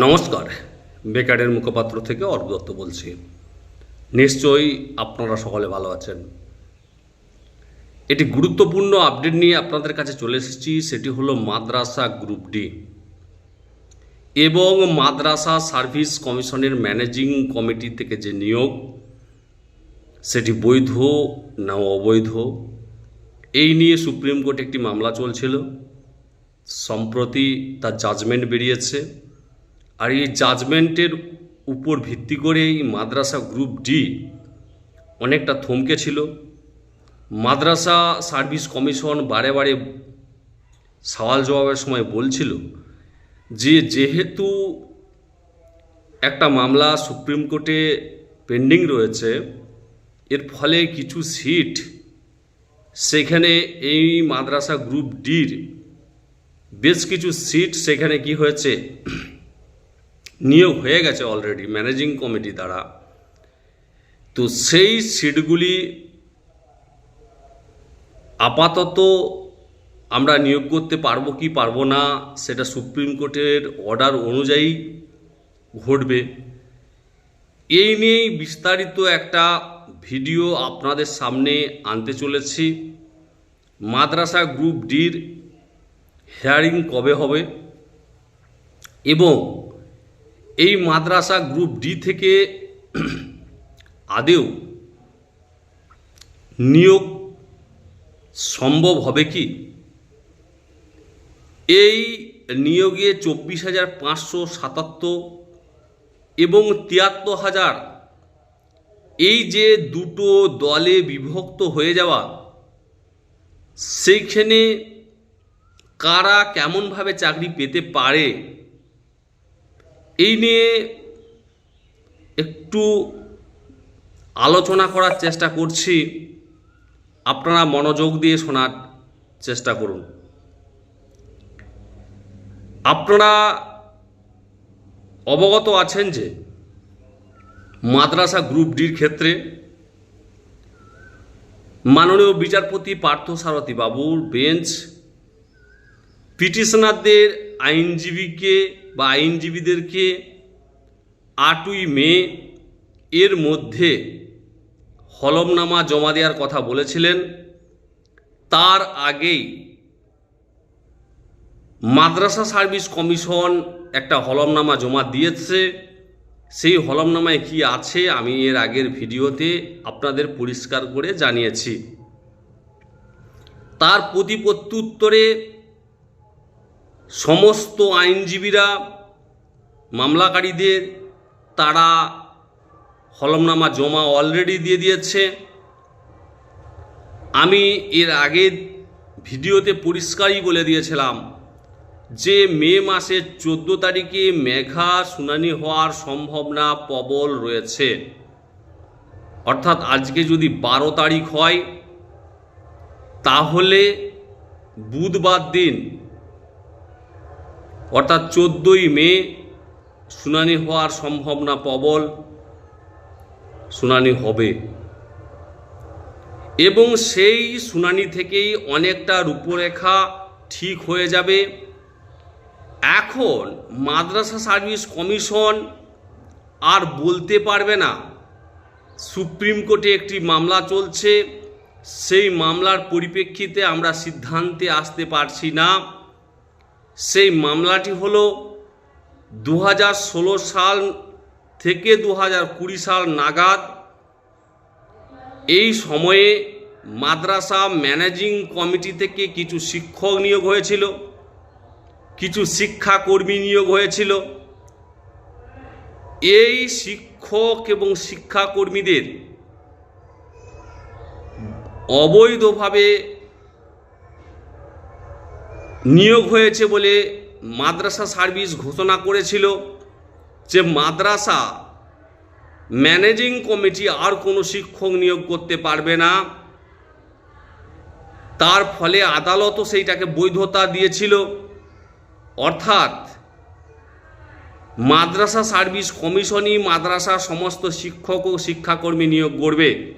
নমস্কার। বেকারের মুখপাত্র থেকে অর্ক দত্ত বলছি। নিশ্চয়ই আপনারা সকলে ভালো আছেন। এটি গুরুত্বপূর্ণ আপডেট নিয়ে আপনাদের কাছে চলে এসেছি, সেটি হলো মাদ্রাসা গ্রুপ ডি এবং মাদ্রাসা সার্ভিস কমিশনের ম্যানেজিং কমিটি থেকে যে নিয়োগ, সেটি বৈধ না অবৈধ, এই নিয়ে সুপ্রিম কোর্টে একটি মামলা চলছিল। সম্প্রতি তার জাজমেন্ট বেরিয়েছে। আর এই জাজমেন্টের উপর ভিত্তি করে এই মাদ্রাসা গ্রুপ ডি অনেকটা থমকে ছিল। মাদ্রাসা সার্ভিস কমিশন বারে বারে সওয়াল জবাবের সময় বলছিল যে, যেহেতু একটা মামলা সুপ্রিম কোর্টে পেন্ডিং রয়েছে, এর ফলে কিছু সিট সেখানে এই মাদ্রাসা গ্রুপ ডির বেশ কিছু সিট সেখানে কি হয়েছে? নিয়োগ হয়ে গেছে অলরেডি ম্যানেজিং কমিটি দ্বারা। তো সেই সিটগুলি আপাতত আমরা নিয়োগ করতে পারব কি পারব না, সেটা সুপ্রিম কোর্টের অর্ডার অনুযায়ী ঘটবে। এই নিয়েই বিস্তারিত একটা ভিডিও আপনাদের সামনে আনতে চলেছি। মাদ্রাসা গ্রুপ ডির হেয়ারিং কবে হবে এবং এই মাদ্রাসা গ্রুপ ডি থেকে আদেও নিয়োগ সম্ভব হবে কি? এই নিয়োগে চব্বিশ হাজার পাঁচশো সাতাত্তর এবং তিয়াত্তর হাজার এই যে দুটো দলে বিভক্ত হয়ে যাওয়া, সেইখানে কারা কেমনভাবে চাকরি পেতে পারে এই নিয়ে একটু আলোচনা করার চেষ্টা করছি। আপনারা মনোযোগ দিয়ে শোনার চেষ্টা করুন। আপনারা অবগত আছেন যে মাদ্রাসা গ্রুপ ডির ক্ষেত্রে মাননীয় বিচারপতি পার্থ সারথী বাবুর বেঞ্চ পিটিশনারদের আইনজীবীকে বা আইনজীবীদেরকে আটই মে এর মধ্যে হলমনামা জমা দেওয়ার কথা বলেছিলেন। তার আগেই মাদ্রাসা সার্ভিস কমিশন একটা হলমনামা জমা দিয়েছে। সেই হলমনামায় কি আছে আমি এর আগের ভিডিওতে আপনাদের পরিষ্কার করে জানিয়েছি। তার প্রতি প্রত্যুত্তরে সমস্ত আইনজীবীরা, মামলাকারীদের, তারা হলমনামা জমা অলরেডি দিয়ে দিয়েছে। আমি এর আগে ভিডিওতে পরিষ্কারই বলে দিয়েছিলাম যে মে মাসের চোদ্দ তারিখে মেঘা শুনানি হওয়ার সম্ভাবনা প্রবল রয়েছে। অর্থাৎ আজকে যদি বারো তারিখ হয়, তাহলে বুধবার দিন অর্থাৎ চোদ্দোই মে শুনানি হওয়ার সম্ভাবনা প্রবল, শুনানি হবে। এবং সেই শুনানি থেকেই অনেকটা রূপরেখা ঠিক হয়ে যাবে। এখন মাদ্রাসা সার্ভিস কমিশন আর বলতে পারবে না, সুপ্রিম কোর্টে একটি মামলা চলছে। সেই মামলার পরিপ্রেক্ষিতে আমরা সিদ্ধান্তে আসতে পারছি না। সেই মামলাটি হলো দু সাল থেকে দু সাল নাগাদ। এই সময়ে মাদ্রাসা ম্যানেজিং কমিটি থেকে কিছু শিক্ষক নিয়োগ হয়েছিল, কিছু শিক্ষাকর্মী নিয়োগ হয়েছিল। এই শিক্ষক এবং শিক্ষাকর্মীদের অবৈধভাবে নিয়োগ হয়েছে বলে মাদ্রাসা সার্ভিস ঘোষণা করেছিল যে মাদ্রাসা ম্যানেজিং কমিটি আর কোনো শিক্ষক নিয়োগ করতে পারবে না। তার ফলে আদালতও সেইটাকে বৈধতা দিয়েছিল। অর্থাৎ মাদ্রাসা সার্ভিস কমিশনই মাদ্রাসা সমস্ত শিক্ষক ও শিক্ষাকর্মী নিয়োগ করবে।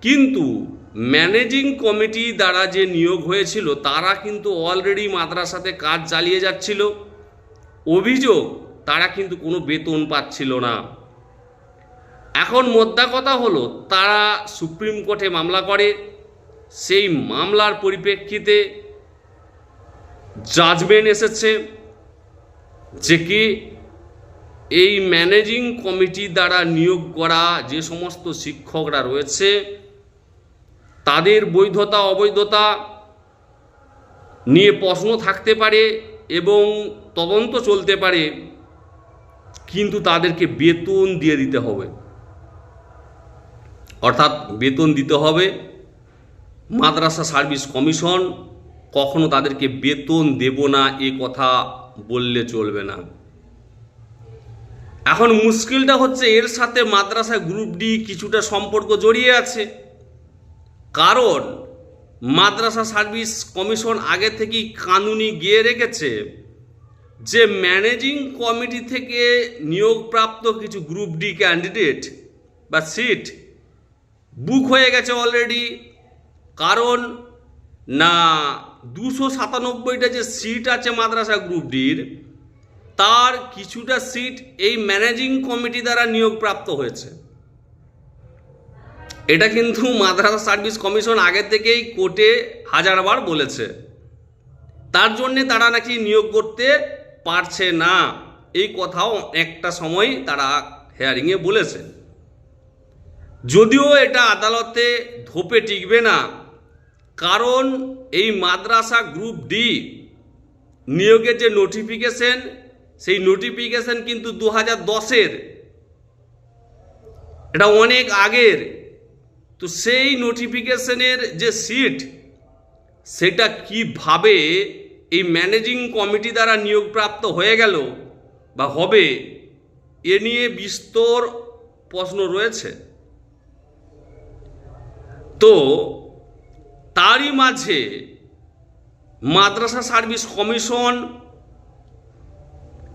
কিন্তু ম্যানেজিং কমিটি দ্বারা যে নিয়োগ হয়েছিল, তারা কিন্তু অলরেডি মাদ্রাসাতে কাজ চালিয়ে যাচ্ছিল। অভিযোগ, তারা কিন্তু কোনো বেতন পাচ্ছিল না। এখন মোদ্দা কথা হলো, তারা সুপ্রিম কোর্টে মামলা করে। সেই মামলার পরিপ্রেক্ষিতে জাজমেন্ট এসেছে যে কি এই ম্যানেজিং কমিটি দ্বারা নিয়োগ করা যে সমস্ত শিক্ষকরা রয়েছে তাদের বৈধতা, অবৈধতা নিয়ে প্রশ্ন থাকতে পারে এবং তদন্ত চলতে পারে, কিন্তু তাদেরকে বেতন দিয়ে দিতে হবে। অর্থাৎ বেতন দিতে হবে, মাদ্রাসা সার্ভিস কমিশন কখনো তাদেরকে বেতন দেব না, এ কথা বললে চলবে না। এখন মুশকিলটা হচ্ছে এর সাথে মাদ্রাসা গ্রুপ ডি কিছুটা সম্পর্ক জড়িয়ে আছে। কারণ মাদ্রাসা সার্ভিস কমিশন আগে থেকেই কানুনি গিয়ে রেখেছে যে ম্যানেজিং কমিটি থেকে নিয়োগপ্রাপ্ত কিছু গ্রুপ ডি ক্যান্ডিডেট বা সিট বুক হয়ে গেছে অলরেডি কারণ না দুশো সাতানব্বইটা যে সিট আছে মাদ্রাসা গ্রুপ ডির, তার কিছুটা সিট এই ম্যানেজিং কমিটি দ্বারা নিয়োগপ্রাপ্ত হয়েছে। এটা কিন্তু মাদ্রাসা সার্ভিস কমিশন আগে থেকেই কোর্টে হাজারবার বলেছে। তার জন্যে তারা নাকি নিয়োগ করতে পারছে না। এই কথাও একটা সময় তারা হেয়ারিংয়ে বলেছে। যদিও এটা আদালতে ধোপে টিকবে না, কারণ এই মাদ্রাসা গ্রুপ ডি নিয়োগের যে নোটিফিকেশন সেই নোটিফিকেশন কিন্তু দু হাজার দশের। এটা অনেক আগের। তো সেই নোটিফিকেশনের যে সিট সেটা কীভাবে এই ম্যানেজিং কমিটি দ্বারা নিয়োগপ্রাপ্ত হয়ে গেল বা হবে, এ নিয়ে বিস্তর প্রশ্ন রয়েছে। তো তারই মাঝে মাদ্রাসা সার্ভিস কমিশন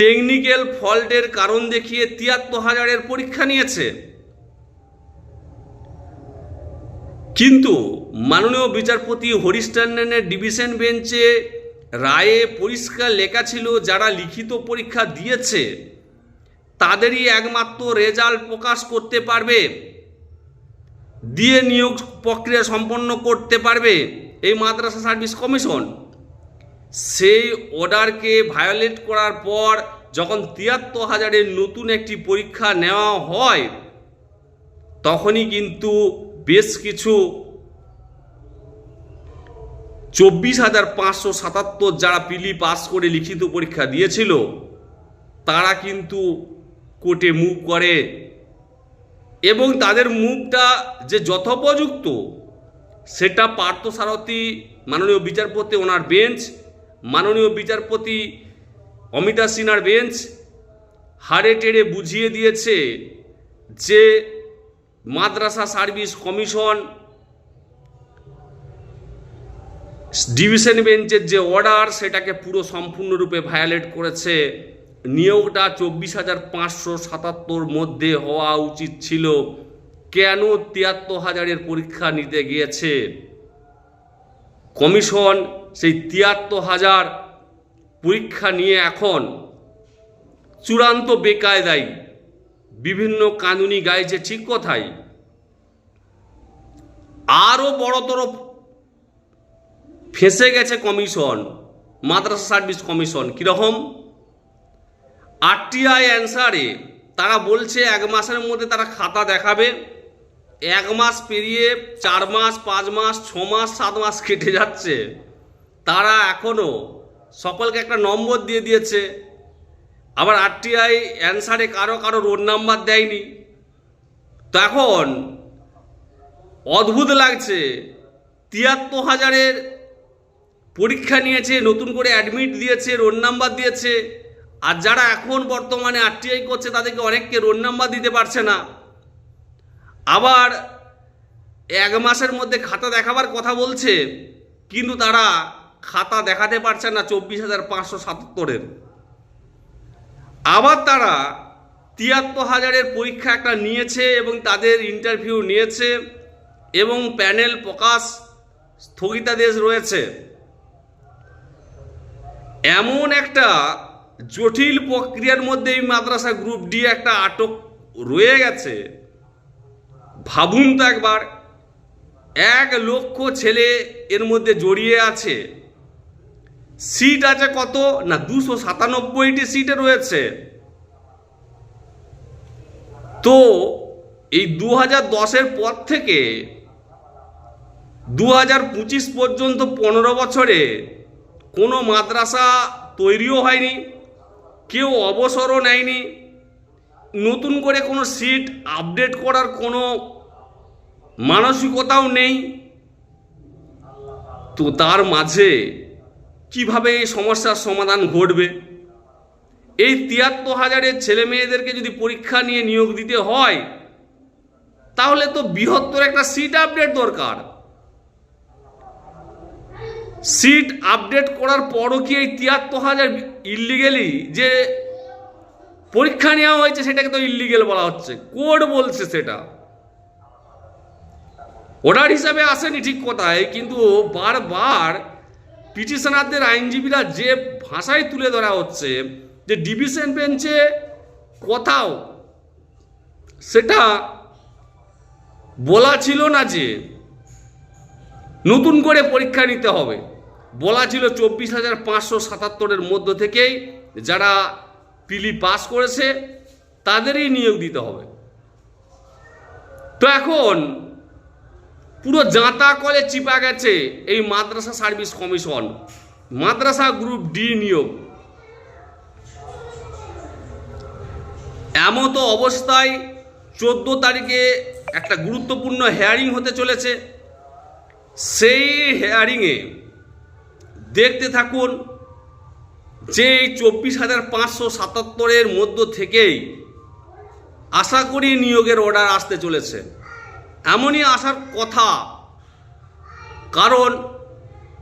টেকনিক্যাল ফল্টের কারণ দেখিয়ে তিয়াত্তর হাজারের পরীক্ষা নিয়েছে। কিন্তু মাননীয় বিচারপতি হরিশ ডিভিশন বেঞ্চে রায়ে পরিষ্কার লেখা ছিল, যারা লিখিত পরীক্ষা দিয়েছে, তাদেরই একমাত্র রেজাল্ট প্রকাশ করতে পারবে, দিয়ে নিয়োগ প্রক্রিয়া সম্পন্ন করতে পারবে এই মাদ্রাসা সার্ভিস কমিশন। সেই অর্ডারকে ভায়োলেট করার পর যখন তিয়াত্তর হাজারের নতুন একটি পরীক্ষা নেওয়া হয়, তখনই কিন্তু বেশ কিছু চব্বিশ হাজার পাঁচশো সাতাত্তর যারা পিলি পাস করে লিখিত পরীক্ষা দিয়েছিল, তারা কিন্তু কোর্টে মুভ করে। এবং তাদের মুভটা যে যথোপযুক্ত, সেটা পার্থসারথী মাননীয় বিচারপতি ওনার বেঞ্চ মাননীয় বিচারপতি অমিতা সিনহার বেঞ্চ হাড়ে টেড়ে বুঝিয়ে দিয়েছে যে মাদ্রাসা সার্ভিস কমিশন, ডিভিশন বেঞ্চের যে অর্ডার, সেটাকে পুরো সম্পূর্ণরূপে ভায়োলেট করেছে। নিয়োগটা চব্বিশ হাজার পাঁচশো সাতাত্তর মধ্যে হওয়া উচিত ছিল। কেন তিয়াত্তর হাজারের পরীক্ষা নিতে গিয়েছে? কমিশন সেই তিয়াত্তর হাজার পরীক্ষা নিয়ে এখন চূড়ান্ত বেকায়দায় বিভিন্ন কানুনি গাইছে, ঠিক কথাই। আরও বড়তর ফেসে গেছে কমিশন, মাদ্রাসা সার্ভিস কমিশন, কীরকম? আরটিআই অ্যান্সারে তারা বলছে, এক মাসের মধ্যে তারা খাতা দেখাবে। এক মাস পেরিয়ে চার মাস, পাঁচ মাস, ছ মাস, সাত মাস কেটে যাচ্ছে। তারা এখনও সকলকে একটা নম্বর দিয়ে দিয়েছে। আবার আরটিআই অ্যান্সারে কারও কারও রোড নাম্বার দেয়নি। তো এখন অদ্ভুত লাগছে। তিয়াত্তর হাজারের পরীক্ষা নিয়েছে, নতুন করে অ্যাডমিট দিয়েছে রোল নাম্বার দিয়েছে। আর যারা এখন বর্তমানে আরটিআই করছে, তাদেরকে অনেককে রোল নাম্বার দিতে পারছে না। আবার এক মাসের মধ্যে খাতা দেখাবার কথা বলছে, কিন্তু তারা খাতা দেখাতে পারছে না, চব্বিশ হাজার পাঁচশো সাতাত্তরের। আবার তারা তিয়াত্তর হাজারের পরীক্ষা একটা নিয়েছে এবং তাদের ইন্টারভিউ নিয়েছে এবং প্যানেল প্রকাশ স্থগিতাদেশ রয়েছে। এমন একটা জটিল প্রক্রিয়ার মধ্যে এই মাদ্রাসা গ্রুপ ডি একটা আটক রয়ে গেছে। ভাবুন তো একবার, এক লক্ষ ছেলে এর মধ্যে জড়িয়ে আছে। সিট আছে কত? না, দুশো সাতানব্বইটি সিটে রয়েছে। তো এই দু হাজার দশের পর থেকে দু হাজার পঁচিশ পর্যন্ত পনেরো বছরে কোনো মাদ্রাসা তৈরিও হয়নি, কেউ অবসরও নেয়নি। নতুন করে কোনো সিট আপডেট করার কোনো মানসিকতাও নেই। তো তার মাঝে কীভাবে এই সমস্যার সমাধান ঘটবে? এই তিয়াত্তর হাজারের ছেলে মেয়েদেরকে যদি পরীক্ষা নিয়ে নিয়োগ দিতে হয়, তাহলে তো বৃহত্তর একটা সিট আপডেট দরকার। সিট আপডেট করার পরও কি এই তিয়াত্তর হাজার ইলিগেলি যে পরীক্ষা নেওয়া হয়েছে সেটাকে তো ইলিগেল বলা হচ্ছে। কোড বলছে সেটা। অর্ডার হিসাবে আসেনি ঠিক কথায়, কিন্তু বারবার পিটিশনারদের আইনজীবীরা যে ভাষায় তুলে ধরা হচ্ছে, যে ডিভিশন বেঞ্চে কোথাও, সেটা বলা ছিল না যে নতুন করে পরীক্ষা নিতে হবে। বলা ছিল চব্বিশ হাজার পাঁচশো সাতাত্তরের মধ্য থেকেই যারা পিলি পাস করেছে, তাদেরই নিয়োগ দিতে হবে। তো এখন পুরো জাঁতা কলে চিপা গেছে এই মাদ্রাসা সার্ভিস কমিশন। মাদ্রাসা গ্রুপ ডি নিয়োগ। এমত অবস্থায় চোদ্দ তারিখে একটা গুরুত্বপূর্ণ হেয়ারিং হতে চলেছে। সেই হেয়ারিংয়ে দেখতে থাকুন যে এই চব্বিশ হাজার পাঁচশো সাতাত্তরের মধ্য থেকেই আশা করি নিয়োগের অর্ডার আসতে চলেছে। এমনই আসার কথা। কারণ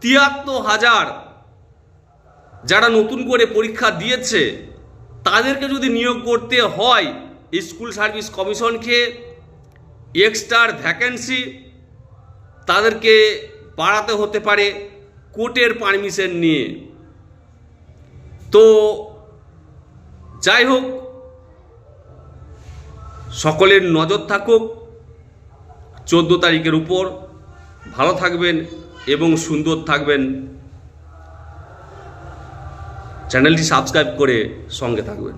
তিয়াত্তর হাজার যারা নতুন করে পরীক্ষা দিয়েছে, তাদেরকে যদি নিয়োগ করতে হয় স্কুল সার্ভিস কমিশনকে এক্সট্রার ভ্যাকেন্সি তাদেরকে বাড়াতে হতে পারে কোর্টের পারমিশন নিয়ে। তো যাই হোক, সকলের নজর থাকুক। চোদ্দ তারিখের উপর ভালো থাকবেন এবং সুন্দর থাকবেন। চ্যানেলটি সাবস্ক্রাইব করে সঙ্গে থাকবেন।